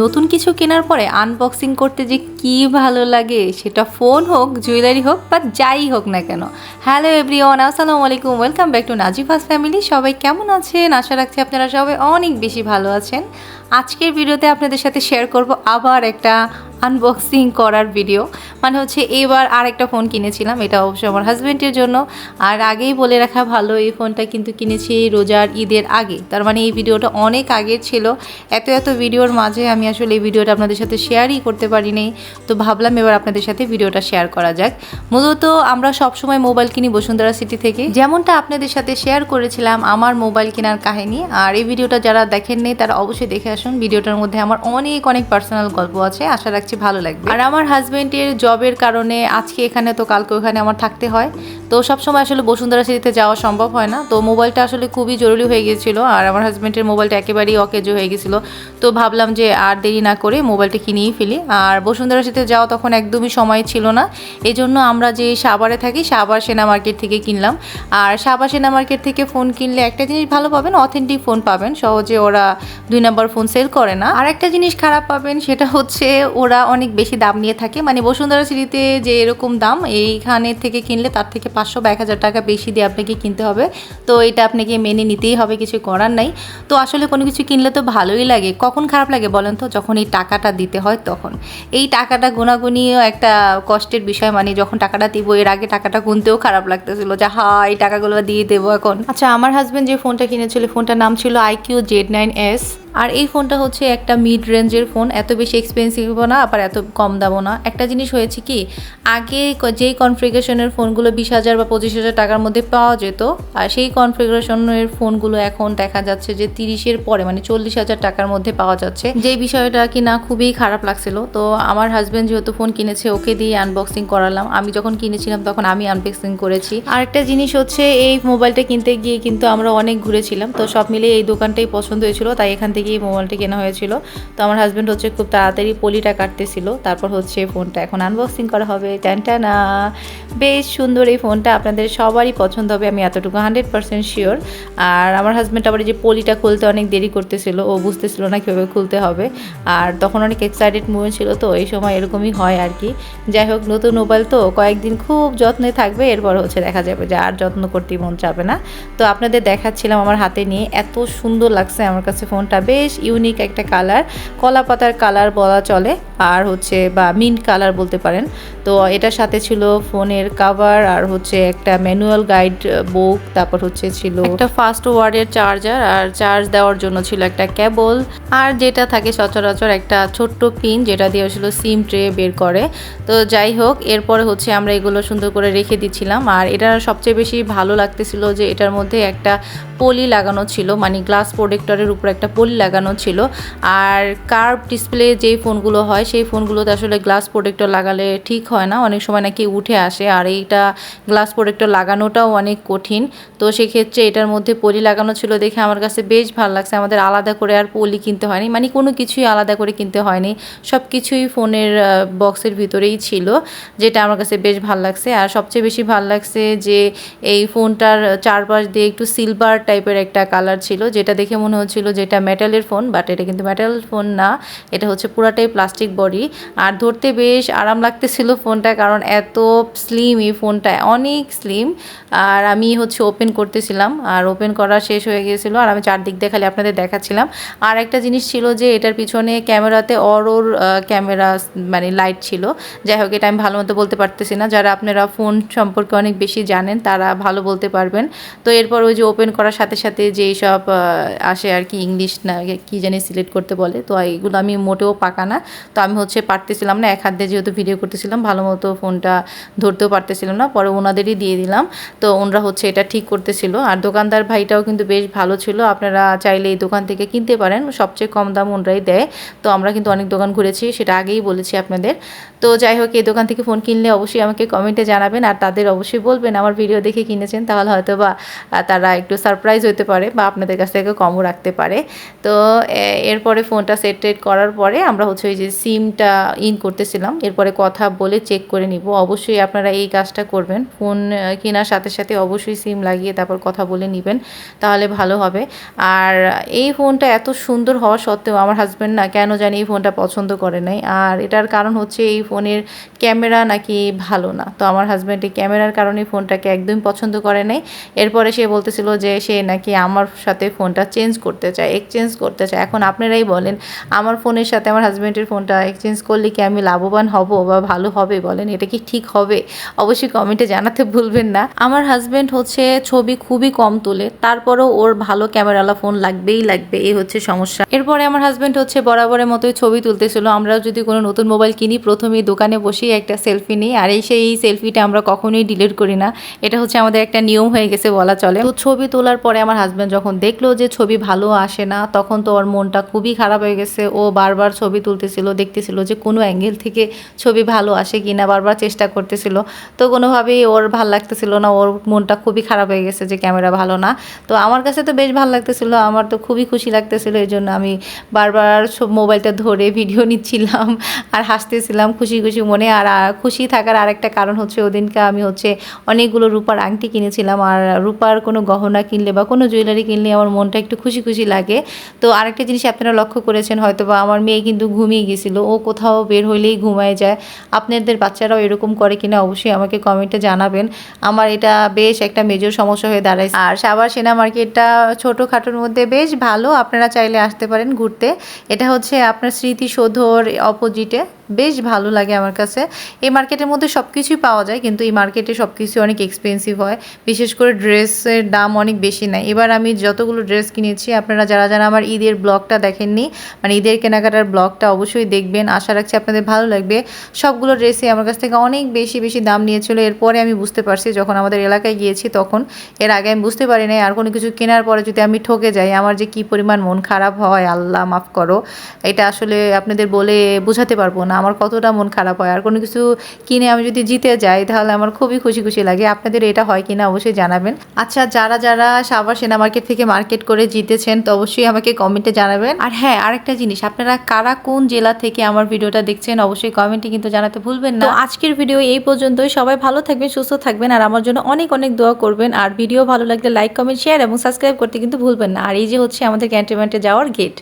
নতুন কিছু কেনার পরে আনবক্সিং করতে যে কি ভালো লাগে, সেটা ফোন হোক জুয়েলারি হোক, বা যাই হোক না কেন। হ্যালো এভরিওয়ান আসসালামু আলাইকুম welcome back to Nazifa's family সবাই কেমন আছেন? আশা রাখছি আপনারা সবাই অনেক বেশি ভালো আছেন। আজকের ভিডিওতে আপনাদের সাথে শেয়ার করব আবার একটা আনবক্সিং করার ভিডিও মানে হচ্ছে এবার আর একটা ফোন কিনেছিলাম, এটা অবশ্যই আমার হাজব্যান্ডের জন্য। আর আগেই বলে রাখা ভালো, এই ফোনটা কিন্তু কিনেছি রোজার ঈদের আগে। তার মানে এই ভিডিওটা অনেক আগের ছিল। এত এত ভিডিওর মাঝে আমি আসলে এই ভিডিওটা আপনাদের সাথে শেয়ারই করতে পারিনি তো ভাবলাম এবার আপনাদের সাথে ভিডিওটা শেয়ার করা যাক। মূলত আমরা সবসময় মোবাইল কিনি বসুন্ধরা সিটি থেকে। যেমনটা আপনাদের সাথে শেয়ার করেছিলাম, আমার মোবাইল কেনার কাহিনী। আর এই ভিডিওটা যারা দেখেননি তারা অবশ্যই দেখে আসুন। ভিডিওটার মধ্যে আমার অনেক অনেক পার্সোনাল গল্প আছে। আশা রাখছি ভালো লাগবে। আর আমার হাজবেন্ডের জবের কারণে আজকে এখানে, তো কালকে ওখানে আমার থাকতে হয়। তো সবসময় আসলে বসুন্ধরা সিটিতে যাওয়া সম্ভব হয় না। তো মোবাইলটা আসলে খুবই জরুরি হয়ে গিয়েছিল। আর আমার হাজবেন্ডের মোবাইলটা একেবারেই অকেজো হয়ে গেছিল তো ভাবলাম যে আর দেরি না করে মোবাইলটা কিনেই ফেলি। আর বসুন্ধরা সিটিতে যাওয়া তখন একদমই সময় ছিল না। এই জন্য আমরা যে সাভারে থাকি, সাভার সেনা মার্কেট থেকে কিনলাম। আর সাভার সেনা মার্কেট থেকে ফোন কিনলে একটা জিনিস ভালো পাবেন অথেন্টিক ফোন পাবেন। সহজে ওরা দুই নাম্বার ফোন সেল করে না। আর একটা জিনিস খারাপ পাবেন, সেটা হচ্ছে ওরা অনেক বেশি দাম নিয়ে থাকে। মানে বসুন্ধরা সিটিতে যে এরকম দাম, এইখানে থেকে কিনলে তার থেকে পাঁচশো বা এক হাজার টাকা বেশি দিয়ে আপনাকে কিনতে হবে। তো এটা আপনাকে মেনে নিতেই হবে, কিছু করার নাই। তো আসলে কোনো কিছু কিনলে তো ভালোই লাগে। কখন খারাপ লাগে বলেন তো? যখন এই টাকাটা দিতে হয় তখন। এই টাকাটা গুণাগুনিও একটা কষ্টের বিষয় মানে যখন টাকাটা দিব, এর আগে টাকাটা গুনতেও খারাপ লাগতেছিল যে, হা, এই টাকাগুলো দিয়ে দেবো এখন। আচ্ছা আমার হাজব্যান্ড যে ফোনটা কিনেছিল ফোনটার নাম ছিল আইকিউ জেড নাইন এস আর এই ফোনটা হচ্ছে একটা মিড রেঞ্জের ফোন এত বেশি এক্সপেন্সিভও না, আবার এত কম দামও না। একটা জিনিস হয়েছে কি, আগে যেই কনফিগারেশনের ফোনগুলো বিশ হাজার বা পঁচিশ হাজার টাকার মধ্যে পাওয়া যেত, আর সেই কনফিগারেশনের ফোনগুলো এখন দেখা যাচ্ছে যে তিরিশের পরে মানে চল্লিশ হাজার টাকার মধ্যে পাওয়া যাচ্ছে। যে বিষয়টা কি না খুবই খারাপ লাগছিল, তো আমার হাজব্যান্ড যেহেতু ফোন কিনেছে, ওকে দিয়ে আনবক্সিং করালাম। আমি যখন কিনেছিলাম, তখন আমি আনবক্সিং করেছি। আরেকটা জিনিস হচ্ছে, এই মোবাইলটা কিনতে গিয়ে কিন্তু আমরা অনেক ঘুরেছিলাম, তো সব মিলিয়ে এই দোকানটাই পছন্দ হয়েছিল, তাই এখান থেকেই মোবাইলটি কেনা হয়েছিল। তো আমার হাজব্যান্ড হচ্ছে খুব তাড়াতাড়ি পলিটা কাটতেছিল। তারপর হচ্ছে ফোনটা এখন আনবক্সিং করা হবে। ট্যানটানা বেশ সুন্দর এই ফোনটা আপনাদের সবারই পছন্দ হবে, আমি এতটুকু হান্ড্রেড পার্সেন্ট শিওর আর আমার হাজব্যান্ড আবার যে পলিটা খুলতে অনেক দেরি করতেছিল, ও বুঝতেছিল না কীভাবে খুলতে হবে। আর তখন অনেক এক্সাইটেড মুভমেন্ট ছিল, তো এই সময় এরকমই হয় আর কি। যাই হোক, নতুন মোবাইল তো কয়েকদিন খুব যত্নে থাকবে, এরপর হচ্ছে দেখা যাবে যে আর যত্ন করতেই মন চাবে না। তো আপনাদের দেখাচ্ছিলাম আমার হাতে নিয়ে, এত সুন্দর লাগছে আমার কাছে ফোনটা, বেশ ইউনিক একটা কালার কলা পাতার কালার বলা চলে, আর হচ্ছে বা মিন্ট কালার বলতে পারেন। তো এটার সাথে ছিল ফোনের কাভার আর হচ্ছে একটা ম্যানুয়াল গাইড বুক তারপর হচ্ছে ছিল একটা ফাস্ট ওয়ার্ডের চার্জার আর চার্জ দেওয়ার জন্য ছিল একটা কেবল আর যেটা থাকে সচরাচর একটা ছোট্ট পিন যেটা দিয়ে আসলে সিম ট্রে বের করে। তো যাই হোক, এরপরে হচ্ছে আমরা এগুলো সুন্দর করে রেখে দিচ্ছিলাম। আর এটা সবচেয়ে বেশি ভালো লাগতেছিল যে এটার মধ্যে একটা পলি লাগানো ছিল মানে গ্লাস প্রোটেক্টরের উপর একটা পলি লাগানো ছিল। আর কার্ভ ডিসপ্লে যেই ফোনগুলো হয়, সেই ফোনগুলোতে আসলে গ্লাস প্রোটেক্টর লাগালে ঠিক হয় না। অনেক সময় নাকি উঠে আসে আর এইটা গ্লাস প্রোটেক্টর লাগানোটাও অনেক কঠিন। তো সেক্ষেত্রে এটার মধ্যে পলি লাগানো ছিল দেখে আমার কাছে বেশ ভালো লাগছে। আমাদের আলাদা করে আর পলি কিনতে হয়নি মানে কোনো কিছুই আলাদা করে কিনতে হয়নি। সব কিছুই ফোনের বক্সের ভিতরেই ছিল, যেটা আমার কাছে বেশ ভালো লাগছে। আর সবচেয়ে বেশি ভালো লাগছে যে এই ফোনটার চারপাশ দিয়ে একটু সিলভার টাইপের একটা কালার ছিল, যেটা দেখে মনে হচ্ছিল যেটা মেটালের ফোন বাট এটা কিন্তু মেটাল ফোন না। এটা হচ্ছে পুরাটাই প্লাস্টিক বডি আর ধরতে বেশ আরাম লাগতেছিল ফোনটা, কারণ এত স্লিম এই ফোনটা অনেক স্লিম আর আমি হচ্ছে ওপেন করতেছিলাম, আর ওপেন করা শেষ হয়ে গিয়েছিল। আর আমি চারদিক দেখালে আপনাদের দেখাচ্ছিলাম। আর একটা জিনিস ছিল যে, এটার পিছনে ক্যামেরাতে অরোর ক্যামেরা মানে লাইট ছিল। যাই হোক, এটা আমি ভালো মতো বলতে পারতেছি না। যারা আপনারা ফোন সম্পর্কে অনেক বেশি জানেন, তারা ভালো বলতে পারবেন। তো এরপর ওই যে ওপেন করার সাথে সাথে যেই সব আসে আর কি ইংলিশ না, কি জানি সিলেক্ট করতে বলে। তো এইগুলো আমি মোটেও পাকা না। তো আমি হচ্ছে পারতেছিলাম না, এক হাত দিয়ে যেহেতু ভিডিও করতেছিলাম, ভালো মতো ফোনটা ধরতেও পারতেছিলাম না, পরে ওনাদেরই দিয়ে দিলাম। তো ওনারা হচ্ছে এটা ঠিক করতেছিল। আর দোকানদার ভাইটাও কিন্তু বেশ ভালো ছিল। আপনারা চাইলে এই দোকান থেকে কিনতে পারেন। সবচেয়ে কম দাম ওনারাই দেয়। তো আমরা কিন্তু অনেক দোকান ঘুরেছি, সেটা আগেই বলেছি আপনাদের। তো যাই হোক, এই দোকান থেকে ফোন কিনলে অবশ্যই আমাকে কমেন্টে জানাবেন। আর তাদের অবশ্যই বলবেন, আমার ভিডিও দেখে কিনেছেন, তাহলে হয়তো বা তারা একটু সারপ্রাইজ হতে পারে বা আপনাদের কাছ থেকে কমও রাখতে পারে। তো এরপরে ফোনটা সেট টেট করার পরে আমরা হচ্ছে ওই যে সিমটা ইন করতেছিলাম। এরপরে কথা বলে চেক করে নিব। অবশ্যই আপনারা এই কাজটা করবেন। ফোন কেনার সাথে সাথে অবশ্যই সিম লাগিয়ে তারপর কথা বলে নেবেন, তাহলে ভালো হবে। আর এই ফোনটা এত সুন্দর হওয়া সত্ত্বেও আমার হাজব্যান্ড না কেন জানি এই ফোনটা পছন্দ করে নাই। আর এটার কারণ হচ্ছে এই ফোনের ক্যামেরা নাকি ভালো না। তো আমার হাজব্যান্ড এই ক্যামেরার কারণে ফোনটাকে একদম পছন্দ করে নাই। এরপরে সে বলতেছিল যে সে নাকি আমার সাথে ফোনটা চেঞ্জ করতে চায় এক্সচেঞ্জ করতে চায়। এখন আপনারাই বলেন, আমার ফোনের সাথে আমার হাজব্যান্ডের ফোনটা এক্সচেঞ্জ করলে কি আমি লাভবান হব বা ভালো হবে বলেন? এটা কি ঠিক হবে? অবশ্যই কমেন্টে জানাতে ভুলবেন না। আমার হাজব্যান্ড হচ্ছে ছবি খুবই কম তোলে, তারপরেও ওর ভালো ক্যামেরাওয়ালা ফোন লাগবেই লাগবে, এই হচ্ছে সমস্যা। এরপরে আমার হাজব্যান্ড হচ্ছে বরাবরের মতোই ছবি তুলতেছিল, আমরাও যদি কোনো নতুন মোবাইল কিনি, প্রথমেই দোকানে বসেই একটা সেলফি নিই, আর এই সেই সেলফিটা আমরা কখনোই ডিলিট করি না। এটা হচ্ছে আমাদের একটা নিয়ম হয়ে গেছে বলা চলে। তো ছবি তোলার পরে আমার হাজব্যান্ড যখন দেখল যে ছবি ভালো আসে না, তখন তো ওর মনটা খুবই খারাপ হয়ে গেছে। ও বারবার ছবি তুলতেছিল, দেখতেছিল যে কোনো অ্যাঙ্গেল থেকে ছবি ভালো আসে কিনা, বারবার চেষ্টা করতেছিল। তো কোনোভাবেই ওর ভালো লাগতেছিল না, ওর মনটা খুবই খারাপ হয়ে গেছে যে ক্যামেরা ভালো না। তো আমার কাছে তো বেশ ভালো লাগতেছিল, আমার তো খুবই খুশি লাগতেছিল, এই জন্য আমি বারবার সব মোবাইলটা ধরে ভিডিও নিচ্ছিলাম আর হাসতেছিলাম খুশি খুশি মনে। আর খুশি থাকার আরেকটা কারণ হচ্ছে ওদিনকে আমি হচ্ছে অনেকগুলো রূপার আংটি কিনেছিলাম আর রূপার কোনো গহনা কিনলে বা কোনো জুয়েলারি কিনলে আমার মনটা একটু খুশি খুশি লাগে। তো আরেকটা জিনিস আপনারা লক্ষ্য করেছেন হয়তো বা আমার মেয়ে কিন্তু ঘুমিয়ে গেছিল, ও কোথাও বের হইলেই ঘুমায় যায়। আপনাদের বাচ্চারাও এরকম করে কিনা অবশ্যই আমাকে কমেন্টে জানাবেন। আমার এটা বেশ একটা মেজর সমস্যা হয়ে দাঁড়ায় আর সাবার সেনা মার্কেটটা ছোটোখাটোর মধ্যে বেশ ভালো, আপনারা চাইলে আসতে পারেন ঘুরতে। এটা হচ্ছে আপনার স্মৃতিসৌধর অপোজিটে বেশ ভালো লাগে আমার কাছে। এই মার্কেটের মধ্যে সব কিছুই পাওয়া যায়, কিন্তু এই মার্কেটে সব কিছু অনেক এক্সপেন্সিভ হয়। বিশেষ করে ড্রেসের দাম অনেক বেশি নেয়। এবার আমি যতগুলো ড্রেস কিনেছি, আপনারা যারা যারা আমার ঈদের ব্লগটা দেখেননি মানে ঈদের কেনাকাটার ব্লগটা অবশ্যই দেখবেন। আশা রাখছি আপনাদের ভালো লাগবে। সবগুলো ড্রেসই আমার কাছ থেকে অনেক বেশি বেশি দাম নিয়েছিল। এরপরে আমি বুঝতে পারছি, যখন আমাদের এলাকায় গিয়েছি তখন, এর আগে আমি বুঝতে পারি নাই, আর কোনো কিছু কেনার পরে যদি আমি ঠকে যাই, আমার যে কি পরিমাণ মন খারাপ হয়, আল্লাহ মাফ করো। এটা আসলে আপনাদের বলে বোঝাতে পারব না। আমার কতটা মন খারাপ হয়। আর কোনো কিছু কিনে আমি যদি জিতে যাই, তাহলে আমার খুবই খুশি খুশি লাগে। আপনাদের এটা হয় কিনা অবশ্যই জানাবেন। আচ্ছা যারা যারা সাভার সেনা মার্কেট থেকে মার্কেট করে জিতেছেন, তো অবশ্যই আমাকে কমেন্টে জানাবেন। আর হ্যাঁ আরেকটা জিনিস, আপনারা কারা কোন জেলা থেকে আমার ভিডিওটা দেখছেন, অবশ্যই কমেন্টে কিন্তু জানাতে ভুলবেন না। আজকের ভিডিও এই পর্যন্তই। সবাই ভালো থাকবেন, সুস্থ থাকবেন, আর আমার জন্য অনেক অনেক দোয়া করবেন। আর ভিডিও ভালো লাগলে লাইক, কমেন্ট, শেয়ার এবং সাবস্ক্রাইব করতে কিন্তু ভুলবেন না। আর এই যে হচ্ছে আমাদের ক্যান্টনমেন্টে যাওয়ার গেট